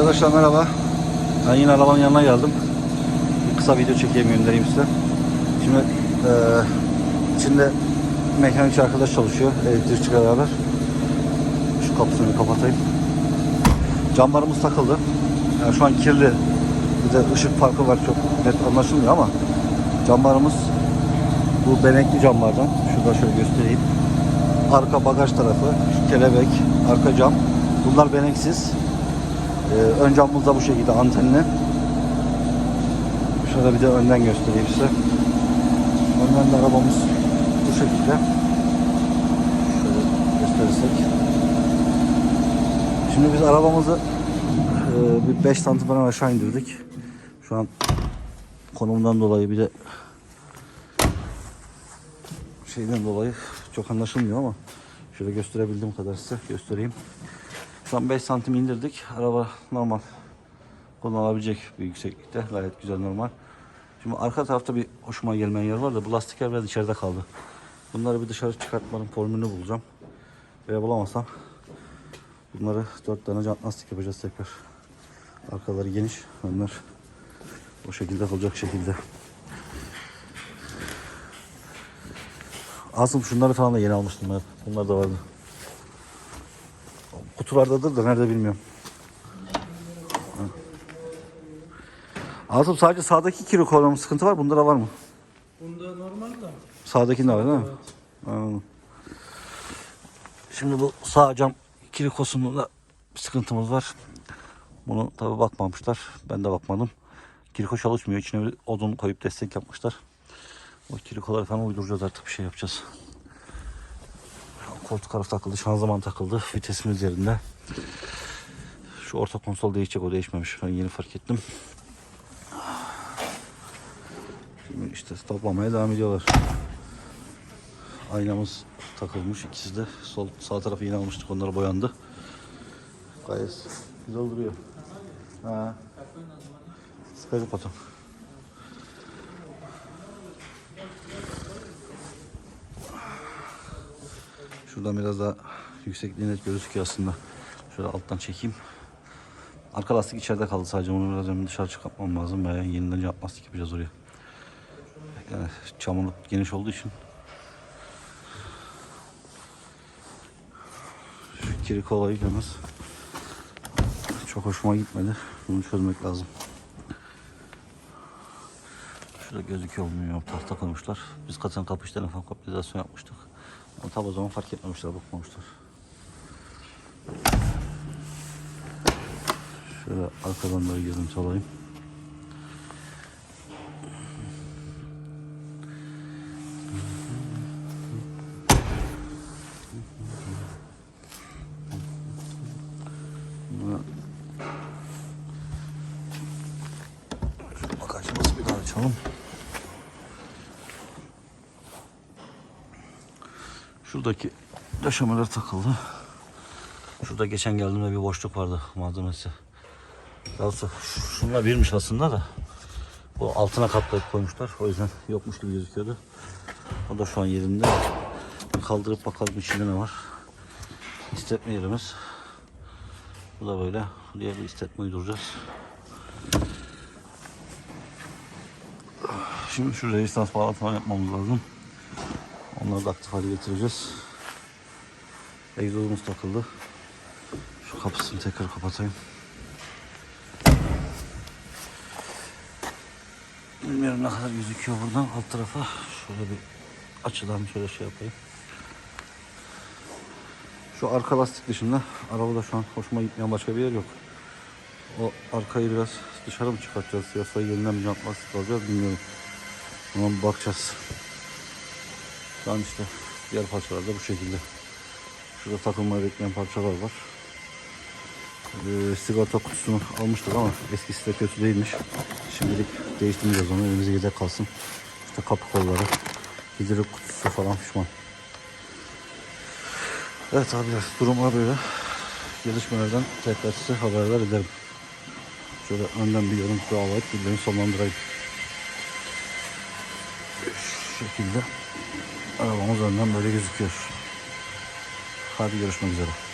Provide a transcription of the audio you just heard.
Arkadaşlar merhaba. Ben yine arabanın yanına geldim. Bir kısa video çekeyim göndereyim size. Şimdi eee içinde mekanikçi arkadaş çalışıyor. Elektrikçi beraber. Şu kapısını kapatayım. Camlarımız takıldı. Yani şu an kirli. Bir de ışık farkı var çok net anlaşılmıyor ama camlarımız bu benekli camlardan. Şurada şöyle göstereyim. Arka bagaj tarafı, şu kelebek, arka cam. Bunlar beneksiz. Ee, ön camımız da bu şekilde antenli. Şöyle bir de önden göstereyim size. Önden de arabamız bu şekilde. Şöyle gösterirsek. Şimdi biz arabamızı e, bir 5 santim falan aşağı indirdik. Şu an konumdan dolayı bir de şeyden dolayı çok anlaşılmıyor ama şöyle gösterebildiğim kadar size göstereyim. Şu an 5 santim indirdik. Araba normal kullanılabilecek bir yükseklikte. Gayet güzel normal. Şimdi arka tarafta bir hoşuma gelmeyen yer var da bu lastikler biraz içeride kaldı. Bunları bir dışarı çıkartmanın formülünü bulacağım. Veya bulamazsam bunları 4 tane jant lastik yapacağız tekrar. Arkaları geniş, önler o şekilde kalacak şekilde. Asım şunları falan da yeni almıştım ben. Bunlar da vardı. Kutulardadır da nerede bilmiyorum. Asım sadece sağdaki kilo kovalama sıkıntı var. Bunda da var mı? Bunda normal da. Sağdakinde var değil mi? Evet. Anladım. Şimdi bu sağ cam kilikosunda bir sıkıntımız var. Bunu tabi bakmamışlar. Ben de bakmadım. Kiliko çalışmıyor. İçine odun koyup destek yapmışlar. O kilikoları falan uyduracağız artık bir şey yapacağız. Koltuk taraf takıldı, şanzıman takıldı. Vitesimiz yerinde. Şu orta konsol değişecek, o değişmemiş. Ben yeni fark ettim. Şimdi işte toplamaya devam ediyorlar. Aynamız takılmış ikisi de. Sol sağ tarafı yine almıştık. Onları boyandı. Gayet güzel duruyor. Ha. Sıkıcı patom. Şuradan biraz daha yüksekliği net gözüküyor aslında. Şöyle alttan çekeyim. Arka lastik içeride kaldı sadece. Onu biraz dışarı çıkartmam lazım. Veya yeniden jant lastik yapacağız oraya. Yani çamurluk geniş olduğu için şu kirik olayı yalnız çok hoşuma gitmedi. Bunu çözmek lazım. Şurada gözüküyor mu. Tahta koymuşlar. Biz katan kapı telefon kapitalizasyon yapmıştık. Ama tabi o zaman fark etmemişler, bakmamışlar. Şöyle arkadan da görüntü alayım. Bagajımızı bir daha açalım. Şuradaki döşemeler takıldı. Şurada geçen geldiğimde bir boşluk vardı malzemesi. Yalnız şunlar birmiş aslında da. Bu altına kaplayıp koymuşlar. O yüzden yokmuş gibi gözüküyordu. O da şu an yerinde. Kaldırıp bakalım içinde ne var. İstetme yerimiz. Bu da böyle. Diğer bir istetme uyduracağız. Şimdi şu rezistans bağlantılarını yapmamız lazım. Onları da aktif hale getireceğiz. Egzozumuz takıldı. Şu kapısını tekrar kapatayım. Bilmiyorum ne kadar gözüküyor buradan alt tarafa. Şöyle bir açıdan şöyle şey yapayım. Şu arka lastik dışında arabada şu an hoşuma gitmeyen başka bir yer yok. O arkayı biraz dışarı mı çıkartacağız yoksa yeniden jant lastik alacağız bilmiyorum. Ona bakacağız. Şu an işte diğer parçalar da bu şekilde. Şurada takılmayı bekleyen parçalar var. Ee, sigorta kutusunu almıştık ama eskisi de kötü değilmiş. Şimdilik değiştirmeyeceğiz onu. Elimize yedek kalsın. İşte kapı kolları, hidrolik kutusu falan pişman. Evet abiler durumlar böyle. Gelişmelerden tekrar size haberler ederim. Şöyle önden bir görüntü alayım, videoyu sonlandırayım. Şu şekilde arabamız önden böyle gözüküyor. Hadi görüşmek üzere.